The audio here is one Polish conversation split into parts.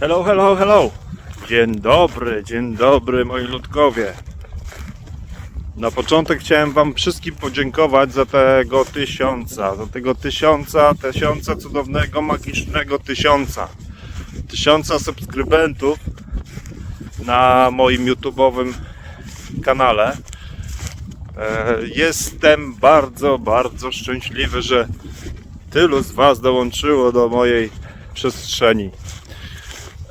Hello, hello, hello. Dzień dobry, dzień dobry moi ludkowie. Na początek chciałem Wam wszystkim podziękować za tego tysiąca, za tego tysiąca, tysiąca cudownego, magicznego tysiąca. Tysiąca subskrybentów na moim YouTube'owym kanale. E, Jestem bardzo, bardzo szczęśliwy, że tylu z Was dołączyło do mojej przestrzeni.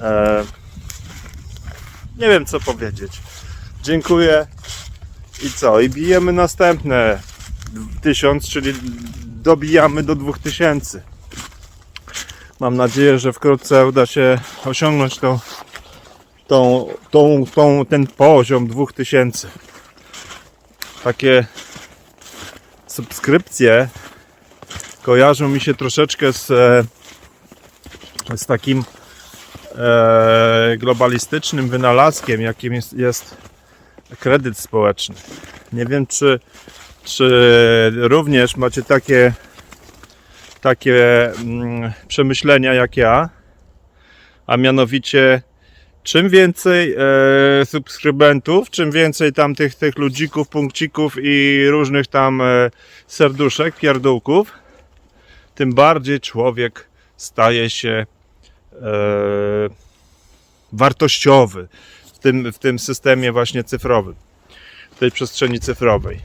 E, nie wiem co powiedzieć. Dziękuję. I co? I bijemy następne tysiąc, czyli dobijamy do dwóch tysięcy. Mam nadzieję, że wkrótce uda się osiągnąć tą, tą, tą, tą, ten poziom dwóch tysięcy. Takie subskrypcje kojarzą mi się troszeczkę z, e, z takim globalistycznym wynalazkiem, jakim jest, jest kredyt społeczny. Nie wiem, czy, czy również macie takie, takie mm, przemyślenia jak ja, a mianowicie czym więcej e, subskrybentów, czym więcej tam tych, tych ludzików, punkcików i różnych tam e, serduszek, pierdółków, tym bardziej człowiek staje się e, wartościowy w tym, w tym systemie właśnie cyfrowym, w tej przestrzeni cyfrowej.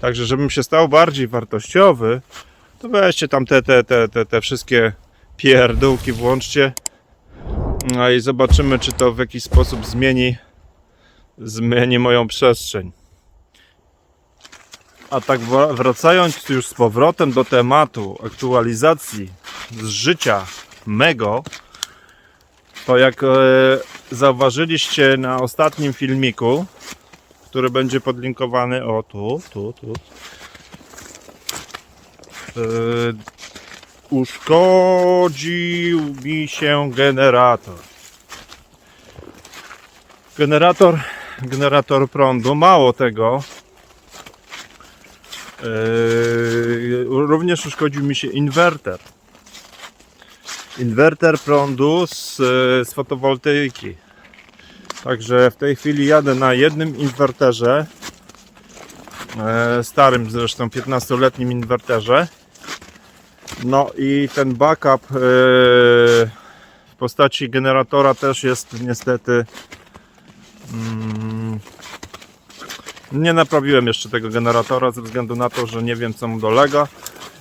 Także, żebym się stał bardziej wartościowy, to weźcie tam te, te, te, te, te wszystkie pierdółki, włączcie no i zobaczymy, czy to w jakiś sposób zmieni, zmieni moją przestrzeń. A tak wra- wracając już z powrotem do tematu aktualizacji z życia mego, to jak e, zauważyliście na ostatnim filmiku, który będzie podlinkowany o tu, tu, tu. E, uszkodził mi się generator. Generator, generator prądu. Mało tego, Yy, również uszkodził mi się inwerter. Inwerter prądu z, z fotowoltaiki. Także w tej chwili jadę na jednym inwerterze, e, starym zresztą 15-letnim inwerterze. No i ten backup e, w postaci generatora też jest niestety mm, nie naprawiłem jeszcze tego generatora ze względu na to, że nie wiem co mu dolega.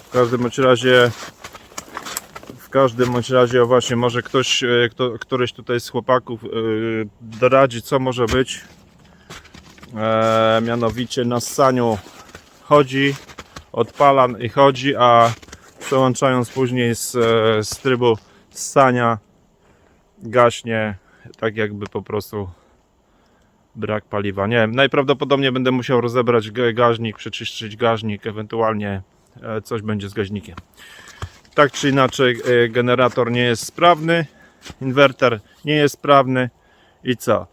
W każdym razie każdym bądź razie o właśnie może ktoś, e, kto, któryś tutaj z chłopaków e, doradzi co może być. E, mianowicie na ssaniu chodzi, odpalam i chodzi, a przełączając później z, e, z trybu ssania gaśnie tak jakby po prostu brak paliwa. Nie wiem, najprawdopodobniej będę musiał rozebrać ga- gaźnik, przeczyścić gaźnik, ewentualnie coś będzie z gaźnikiem. Tak czy inaczej, e, generator nie jest sprawny, inwerter nie jest sprawny i co?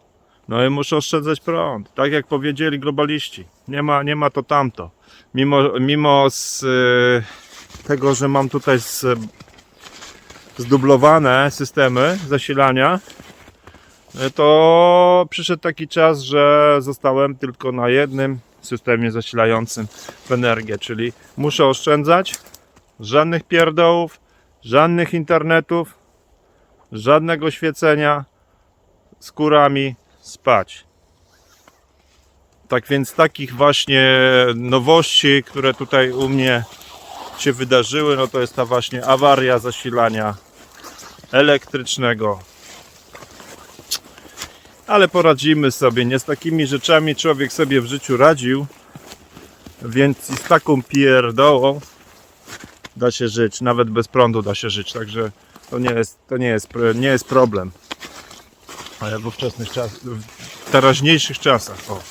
No i muszę oszczędzać prąd, tak jak powiedzieli globaliści. Nie ma, nie ma to tamto. Mimo, mimo z e, tego, że mam tutaj z, zdublowane systemy zasilania, to przyszedł taki czas, że zostałem tylko na jednym systemie zasilającym w energię, czyli muszę oszczędzać żadnych pierdołów, żadnych internetów, żadnego świecenia, z kurami spać. Tak więc takich właśnie nowości, które tutaj u mnie się wydarzyły, no to jest ta właśnie awaria zasilania elektrycznego ale poradzimy sobie. Nie z takimi rzeczami człowiek sobie w życiu radził, więc z taką pierdołą da się żyć. Nawet bez prądu da się żyć, także to nie jest, to nie jest, nie jest problem. Ale w ówczesnych czasach, w teraźniejszych czasach, o.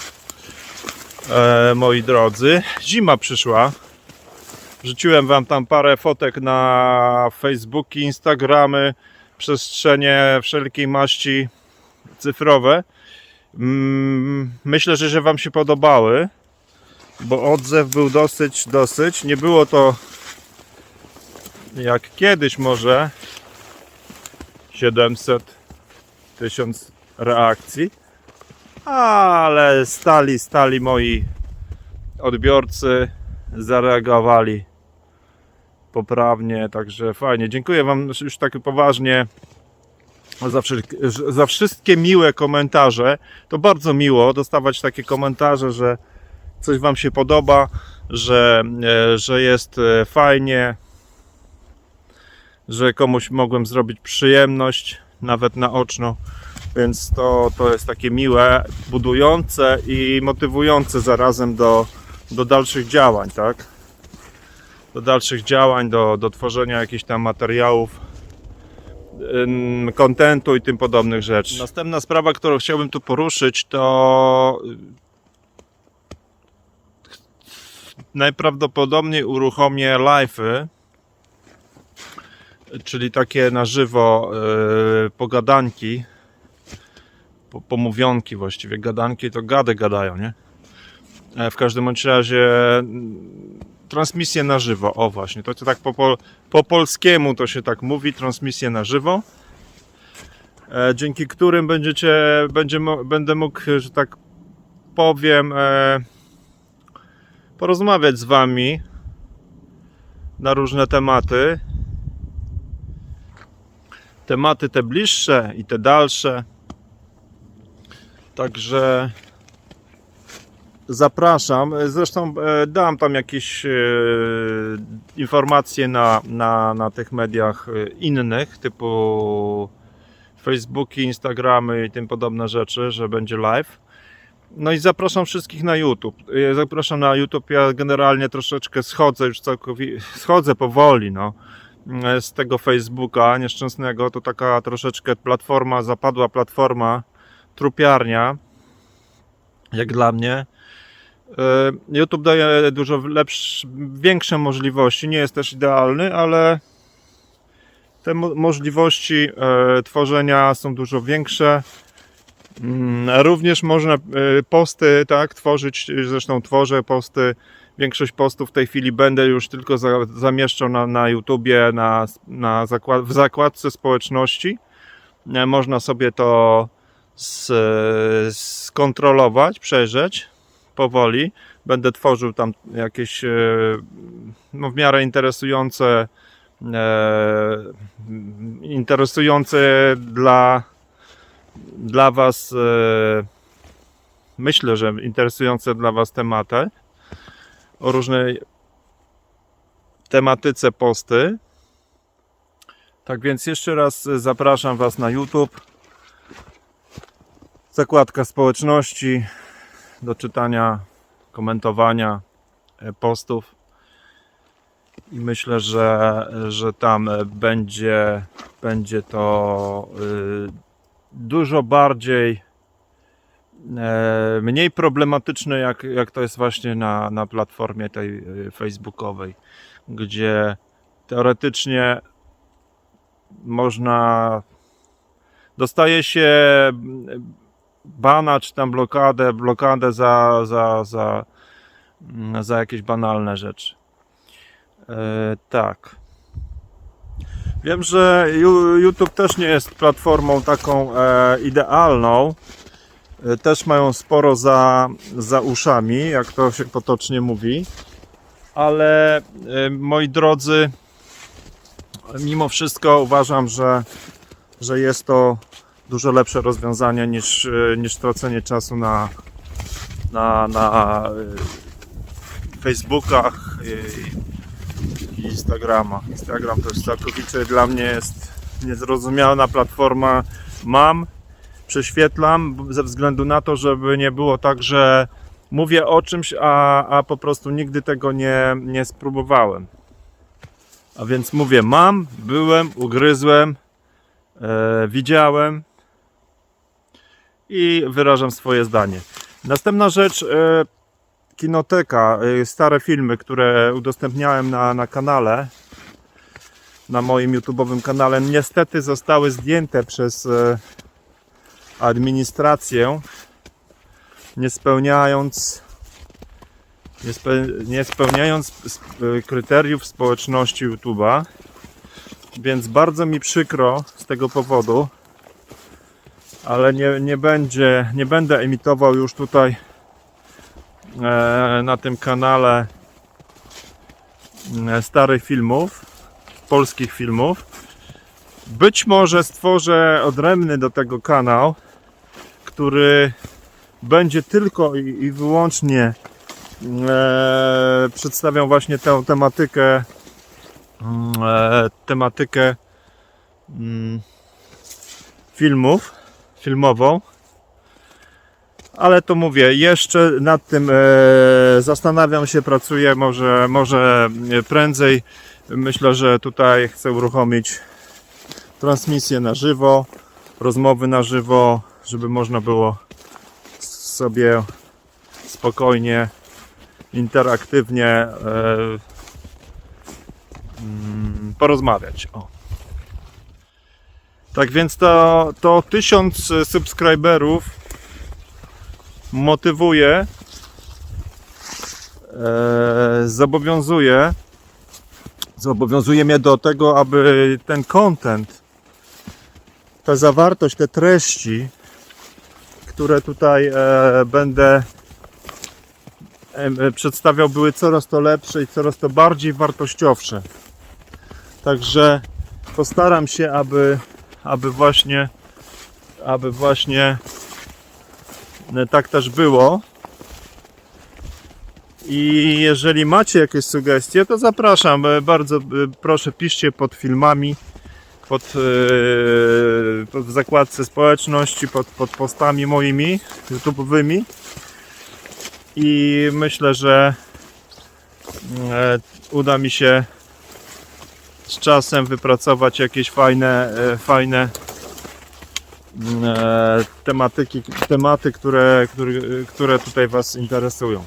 E, moi drodzy, zima przyszła. Wrzuciłem wam tam parę fotek na Facebooki, Instagramy, przestrzenie wszelkiej maści cyfrowe. Mm, Myślę, że, że Wam się podobały, bo odzew był dosyć, dosyć. Nie było to jak kiedyś może 700 tysiąc reakcji, ale stali, stali moi odbiorcy, zareagowali poprawnie, także fajnie. Dziękuję Wam już tak poważnie za, za wszystkie miłe komentarze. To bardzo miło dostawać takie komentarze, że coś Wam się podoba, że, e, że jest e, fajnie, że komuś mogłem zrobić przyjemność, nawet naoczną. Więc to, to jest takie miłe, budujące i motywujące zarazem do, do dalszych działań, tak? Do dalszych działań, do, do tworzenia jakichś tam materiałów, kontentu i tym podobnych rzeczy. Następna sprawa, którą chciałbym tu poruszyć, to najprawdopodobniej uruchomię live'y, czyli takie na żywo yy, pogadanki, po, pomówionki właściwie, gadanki to gady gadają, nie? E, W każdym bądź razie mm, transmisje na żywo, o właśnie, to, to tak po, po, po polskiemu to się tak mówi, transmisje na żywo, e, dzięki którym będziecie, będzie, będę mógł, że tak powiem, e, porozmawiać z Wami na różne tematy. Tematy te bliższe i te dalsze. Także zapraszam. Zresztą e, dam tam jakieś e, informacje na, na, na tych mediach e, innych, typu Facebooki, Instagramy i tym podobne rzeczy, że będzie live. No i zapraszam wszystkich na YouTube. Zapraszam na YouTube. Ja generalnie troszeczkę schodzę już całkowicie, schodzę powoli, no. Z tego Facebooka nieszczęsnego to taka troszeczkę platforma, zapadła platforma, trupiarnia, jak dla mnie. E, YouTube daje dużo lepsze, większe możliwości. Nie jest też idealny, ale te mo- możliwości e, tworzenia są dużo większe. Mm, Również można e, posty tak tworzyć, zresztą tworzę posty. Większość postów w tej chwili będę już tylko za, zamieszczał na, na YouTubie, na, na zakład, w zakładce społeczności. E, Można sobie to s, skontrolować, przejrzeć powoli. Będę tworzył tam jakieś e, no, w miarę interesujące, e, interesujące dla dla Was, myślę, że interesujące dla Was tematy o różnej tematyce posty. Tak więc jeszcze raz zapraszam Was na YouTube. Zakładka społeczności do czytania, komentowania e, postów. I myślę, że, że tam e, będzie, będzie to y, dużo bardziej mniej problematyczne jak, jak to jest właśnie na, na platformie tej e, facebookowej, gdzie teoretycznie można dostaje się bana czy tam blokadę, blokadę za, za, za, mm, za jakieś banalne rzeczy. E, tak. Wiem, że YouTube też nie jest platformą taką e, idealną. E, też mają sporo za, za uszami, jak to się potocznie mówi. Ale e, moi drodzy, mimo wszystko uważam, że, że jest to dużo lepsze rozwiązanie niż, e, niż tracenie czasu na, na, na Facebookach i, Instagrama. Instagram to już całkowicie dla mnie jest niezrozumiała platforma. Mam, prześwietlam ze względu na to, żeby nie było tak, że mówię o czymś, a, a po prostu nigdy tego nie, nie spróbowałem. A więc mówię, mam, byłem, ugryzłem, e, widziałem i wyrażam swoje zdanie. Następna rzecz, e, Kinoteka, y, stare filmy, które udostępniałem na, na kanale, na moim YouTube'owym kanale, niestety zostały zdjęte przez e, administrację, nie spełniając nie, spe, nie spełniając sp- kryteriów społeczności YouTube'a. Więc bardzo mi przykro z tego powodu, ale nie, nie będzie, nie będę emitował już tutaj e, na tym kanale e, starych filmów, polskich filmów. Być może stworzę odrębny do tego kanał, który będzie tylko i, wyłącznie e, przedstawiał właśnie tę tematykę mm, e, tematykę mm, filmów, filmową. Ale to mówię, jeszcze nad tym e, zastanawiam się, pracuję, może, może prędzej. Myślę, że tutaj chcę uruchomić transmisję na żywo, rozmowy na żywo, żeby można było sobie spokojnie, interaktywnie e, mm, porozmawiać. O. Tak więc to, to 1000 subskryberów motywuje, e, zobowiązuje, zobowiązuje mnie do tego, aby ten content, ta zawartość, te treści, które tutaj e, będę e, przedstawiał, były coraz to lepsze i coraz to bardziej wartościowsze. Także postaram się, aby, aby właśnie, aby właśnie e, tak też było. I jeżeli macie jakieś sugestie, to zapraszam. E, Bardzo e, proszę, piszcie pod filmami, pod, e, pod w zakładce społeczności, pod, pod postami moimi YouTube'owymi. I myślę, że e, uda mi się z czasem wypracować jakieś fajne, e, fajne tematyki, tematy, które, które, które tutaj Was interesują.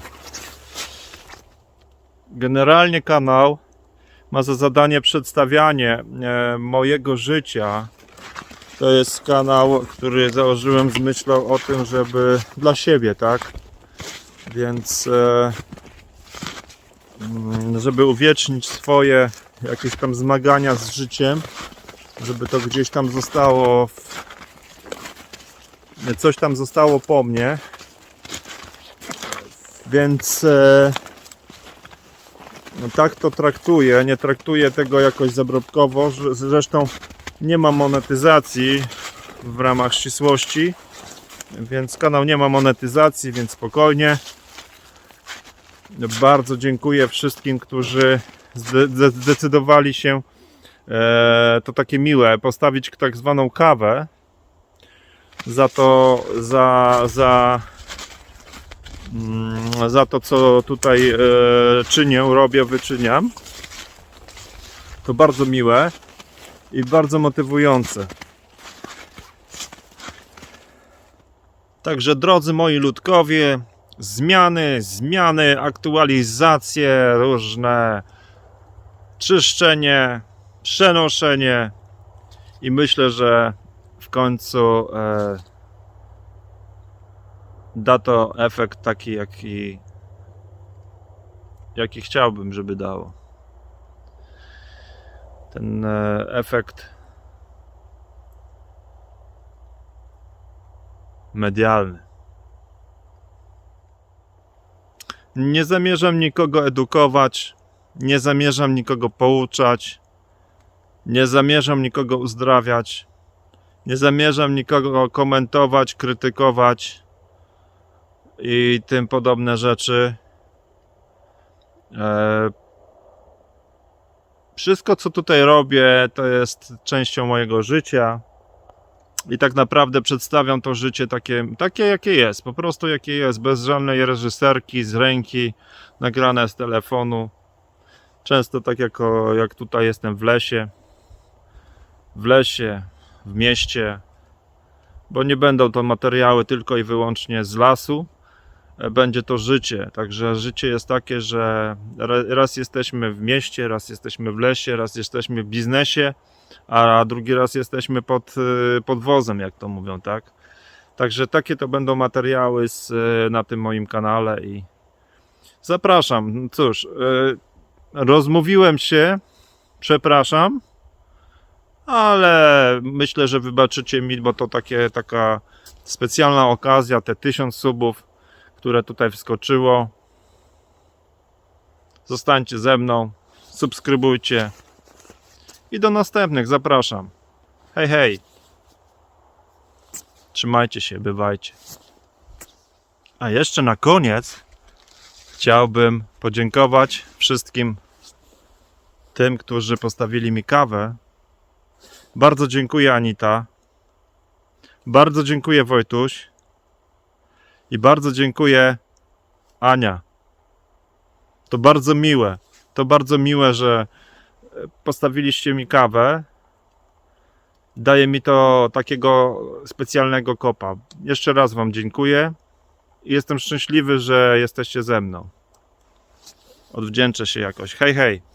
Generalnie kanał ma za zadanie przedstawianie e, mojego życia. To jest kanał, który założyłem z myślą o tym, żeby dla siebie, tak? Więc e, mm, żeby uwiecznić swoje jakieś tam zmagania z życiem, żeby to gdzieś tam zostało w... coś tam zostało po mnie. Więc e, tak to traktuję. Nie traktuję tego jakoś zabrobkowo. Zresztą nie ma monetyzacji w ramach ścisłości, więc kanał nie ma monetyzacji, więc spokojnie. Bardzo dziękuję wszystkim, którzy zde- zde- zdecydowali się e, to takie miłe postawić tak zwaną kawę za to za, za za to co tutaj e, czynię, robię, wyczyniam. To bardzo miłe i bardzo motywujące. Także drodzy moi ludkowie, zmiany, zmiany, aktualizacje różne, czyszczenie, przenoszenie i myślę, że w końcu e, da to efekt taki, jaki, jaki chciałbym, żeby dało. Ten e, efekt medialny. Nie zamierzam nikogo edukować, nie zamierzam nikogo pouczać, nie zamierzam nikogo uzdrawiać, nie zamierzam nikogo komentować, krytykować i tym podobne rzeczy. E, Wszystko, co tutaj robię, to jest częścią mojego życia. I tak naprawdę przedstawiam to życie takie, takie, jakie jest, po prostu jakie jest, bez żadnej reżyserki, z ręki, nagrane z telefonu. Często tak jako, jak tutaj jestem w lesie, w lesie, w mieście, bo nie będą to materiały tylko i wyłącznie z lasu, będzie to życie. Także życie jest takie, że ra- raz jesteśmy w mieście, raz jesteśmy w lesie, raz jesteśmy w biznesie, a drugi raz jesteśmy pod, y, pod wozem, jak to mówią, tak? Także takie to będą materiały z, y, na tym moim kanale i zapraszam. Cóż, y, rozmówiłem się, przepraszam, ale myślę, że wybaczycie mi, bo to takie, taka specjalna okazja, te tysiąc subów, które tutaj wskoczyło. Zostańcie ze mną, subskrybujcie i do następnych zapraszam. Hej, hej. Trzymajcie się, bywajcie. A jeszcze na koniec chciałbym podziękować wszystkim tym, którzy postawili mi kawę. Bardzo dziękuję Anita. Bardzo dziękuję Wojtuś. I bardzo dziękuję Ania. To bardzo miłe. To bardzo miłe, że e, postawiliście mi kawę. Daje mi to takiego specjalnego kopa. Jeszcze raz Wam dziękuję. Jestem szczęśliwy, że jesteście ze mną. Odwdzięczę się jakoś. Hej, hej.